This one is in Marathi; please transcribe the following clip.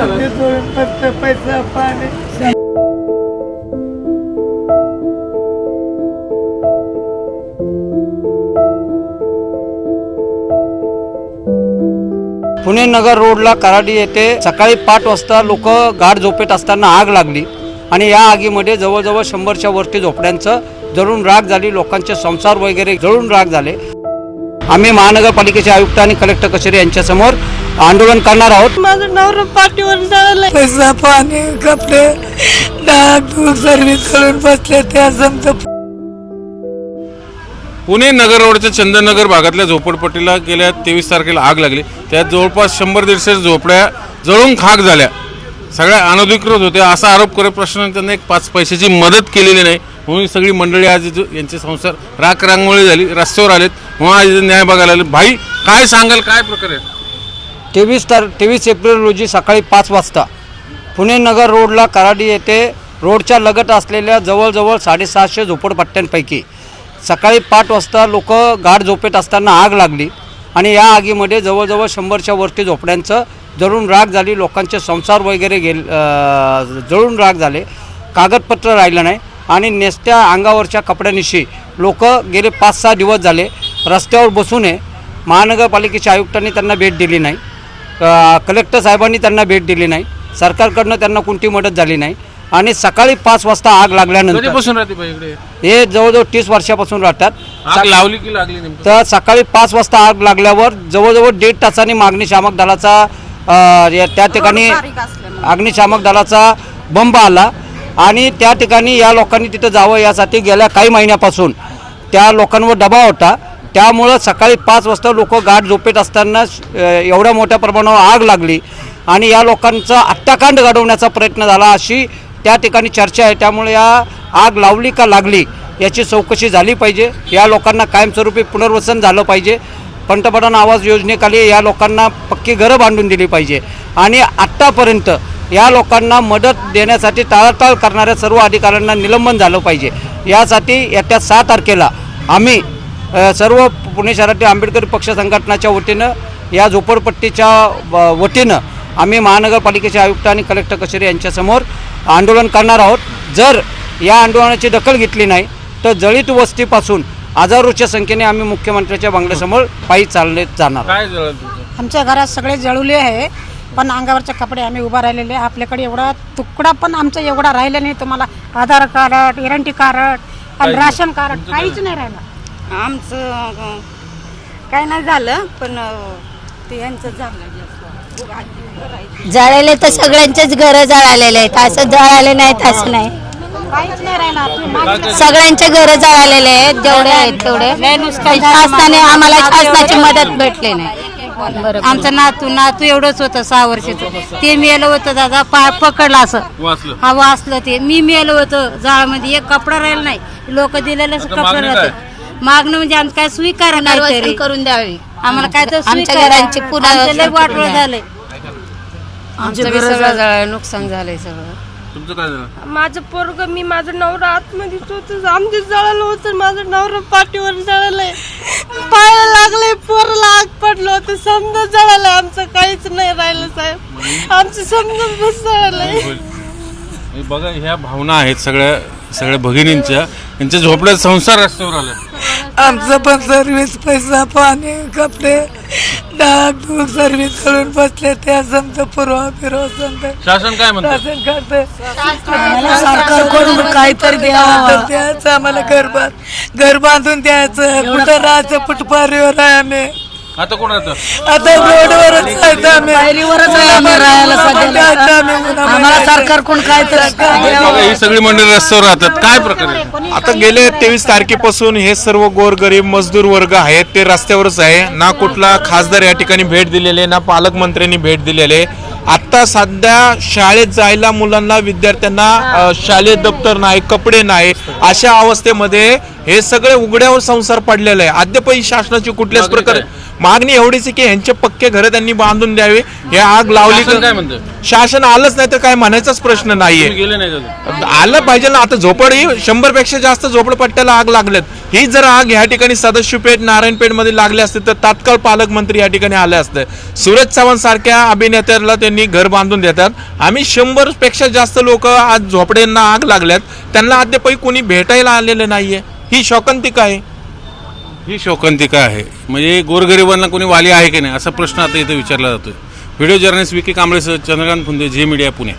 फक्त पैसा पाणी पुणे नगर रोडला कराडी येथे सकाळी पाच वाजता लोक गाढ झोपेत असताना आग लागली आणि या आगीमध्ये जवळजवळ शंभरच्या वरती झोपड्यांचं जळून राग झाली लोकांचे संसार वगैरे जळून राग झाले. आम्ही महानगरपालिकेचे आयुक्त आणि कलेक्टर कचेरी यांच्यासमोर आंदोलन करणार आहोत. माझं नवरा पाठीवर पैसा पाणी कपडे डाग दूध सर्विस करून बसले त्या जमत पुणे नगर रोडच्या चंदननगर भागातल्या झोपडपट्टीला गेल्या तेवीस तारखेला आग लागली. त्यात जवळपास शंभर दीडशे झोपड्या जळून खाक झाल्या. सगळ्या अनधिकृत होत्या असा आरोप करत प्रश्न त्यांना एक पाच पैशाची मदत केलेली नाही. म्हणून ही सगळी मंडळी आज यांचे संसार राख रांगोळी झाली रस्त्यावर आलेत. म्हणून आज इथं न्याय बघायला आले. भाई काय सांगाल? काय प्रकार आहे? तेवीस तार तेवीस एप्रिल रोजी सकाळी पाच वाजता पुणे नगर रोडला कराडी येथे रोडच्या लगत असलेल्या जवळजवळ साडेसहाशे झोपडपट्ट्यांपैकी सकाळी पाच वाजता लोक गाढ झोपेत असताना आग लागली आणि या आगीमध्ये जवळजवळ शंभरच्या वरती झोपड्यांचं जळून राग झाली लोकांचे संसार वगैरे गेल जळून राग झाले कागदपत्र राहिलं नाही आणि नेसत्या अंगावरच्या कपड्यानिशी लोक गेले पाच सहा दिवस झाले रस्त्यावर बसू नये महानगरपालिकेच्या आयुक्तांनी त्यांना भेट दिली नाही. कलेक्टर साहेबांनी त्यांना भेट दिली नाही. सरकारकडनं त्यांना कोणती मदत झाली नाही. आणि सकाळी पाच वाजता आग लागल्यानंतर कधीपासून राहते भाई इकडे? हे जवळजवळ तीस वर्षापासून राहतात. आग लावली की लागली नेमकं? तर सकाळी पाच वाजता आग लागल्यावर जवळजवळ दीड तासांनी अग्निशामक दलाचा अ, या- त्या ठिकाणी अग्निशामक दलाचा बंब आला. आणि त्या ठिकाणी या लोकांनी तिथं जावं यासाठी गेल्या काही महिन्यापासून त्या लोकांवर दबाव होता. त्यामुळं सकाळी पाच वाजता लोक गाठ झोपेत असताना एवढ्या मोठ्या प्रमाणावर आग लागली. आणि या लोकांचा हत्याकांड घडवण्याचा प्रयत्न झाला अशी त्या ठिकाणी चर्चा आहे. त्यामुळे या आग लावली का लागली याची चौकशी झाली पाहिजे. या लोकांना कायमस्वरूपी पुनर्वसन झालं पाहिजे. पंतप्रधान आवास योजनेखाली या लोकांना पक्की घरं बांधून दिली पाहिजे. आणि आत्तापर्यंत या लोकांना मदत देण्यासाठी टाळाटाळ करणाऱ्या सर्व अधिकाऱ्यांना निलंबन झालं पाहिजे. यासाठी येत्या सहा तारखेला आम्ही सर्व पुणे शहरातील आंबेडकरी पक्ष संघटनाच्या वतीनं या झोपडपट्टीच्या व- वतीनं आम्ही महानगरपालिकेचे आयुक्त आणि कलेक्टर कचेरी यांच्यासमोर आंदोलन करणार आहोत. जर या आंदोलनाची दखल घेतली नाही तर जळीत वस्तीपासून हजारोच्या संख्येने आम्ही मुख्यमंत्र्यांच्या बंगल्यासमोर पायी चालले जाणार काय जळलं तुमचं आमच्या घरात सगळे जळुले आहे पण अंगावरचे कपडे आम्ही उभा राहिलेले आपल्याकडे एवढा तुकडा पण आमचा एवढा राहिला नाही. तुम्हाला आधार कार्ड गॅरंटी कार्ड आणि राशन कार्ड काहीच नाही राहिलं. आमचं काय नाही झालं पण ते यांचं झालं. जळाले तर सगळ्यांचेच घर जळालेले आहेत. असं जळाले नाहीत असं नाही. काहीच नाही राहिलं आपली. मागणी सगळ्यांचे घर जळालेले आहेत जेवढे आहेत तेवढे. शासनाने आम्हाला शासनाची मदत भेटली नाही. आमचं नातू नातू एवढंच होतं सहा वर्षाचं. ते मेलं होतं दादा पाय पकडलं असं. हा वाचलं ते. मी मेलं होतं जाळमध्ये. एक कपडा राहिला नाही. लोक दिलेलं कपडा राहते. मागणं म्हणजे आमचं काय स्वीकार पुनर्वसन करून द्यावी. आम्हाला काय तर आमच्या स्वीकारा. घरांची पुनर्वसन आमचं लय करून वाटलं द्या. झालंय. आमचं बी सगळं झालं नुकसान झालंय सगळं. तुमचं काय झालं? माझं पोरग मी माझं नवरा आतमध्येच होतं आमचे जळालं होतं माझं नवरा पाठीवर जळालंय. पायाला लागलंय पोरला आग पडलं होतं. समजा जळालंय आमचं काहीच नाही राहिलं साहेब. आमचं समजा बस जळालंय हे बघा ह्या भावना आहेत सगळ्या सगळ्या भगिनींच्या. यांच्या झोपड्यात संसार रस्त्यावर आले आमचं पण सर्विस पैसा पाणी कपडे डाग दूध सर्विस करून बसले त्या जमत पुरवा फिरवा समत शासन काय म्हणतं? शासन करते. सरकारकडून काहीतरी तर द्यायचं? आम्हाला घर बांध घर बांधून द्यायचं. कुठं राहायचं? फुटपारीवर आहे आम्ही. आता कोण राहतं आता रोडवरच आहेत आम्ही. आम्हाला सरकार कोण काय बघा, ही सगळी मंडळी रस्त्यावर राहतात. काय प्रकार आहे आता गेले तेवीस तारखेपासून हे सर्व गोरगरीब मजदूर वर्ग आहेत ते रस्त्यावरच आहे. ना कुठला खासदार या ठिकाणी भेट दिलेले ना पालकमंत्र्यांनी भेट दिलेले. आता सध्या शाळेत जायला मुलांना विद्यार्थ्यांना अ, शालेय दप्तर नाही कपडे नाही. अशा अवस्थेमध्ये हे सगळे उघड्यावर संसार पडलेले आहे. अद्यापही शासनाची कुठल्याच मागणी प्रकारे मागणी एवढीच आहे की यांचे पक्के घर त्यांनी बांधून द्यावे. हे आग लावली शासन काय म्हणतं? शासन आलंच नाही तर काय म्हणायचाच प्रश्न नाहीये. गेले नाही आलं पाहिजे ना आता झोपड ही शंभरपेक्षा जास्त झोपडपट्ट्याला आग लागल्यात ही जर आग ह्या ठिकाणी सदस्यपेठ नारायणपेठमध्ये लागली असते तर तात्काळ पालकमंत्री या ठिकाणी आले असते. सूरज चव्हाण सारख्या अभिनेत्याला त्यांनी घर बांधून देतात. आम्ही शंभरपेक्षा जास्त लोक आज झोपड्यांना आग लागल्यात. त्यांना अद्यापही कोणी भेटायला आलेलं नाहीये. ही शोकांतिका आहे. ही शोकांतिका आहे? म्हणजे गोरगरिबांना कोणी वाली आहे की नाही? असा प्रश्न आता इथे विचारला जातोय. व्हिडिओ जर्नलिस्ट विकी कांबळेसह चंद्रकांत फुंदे झे मीडिया पुणे.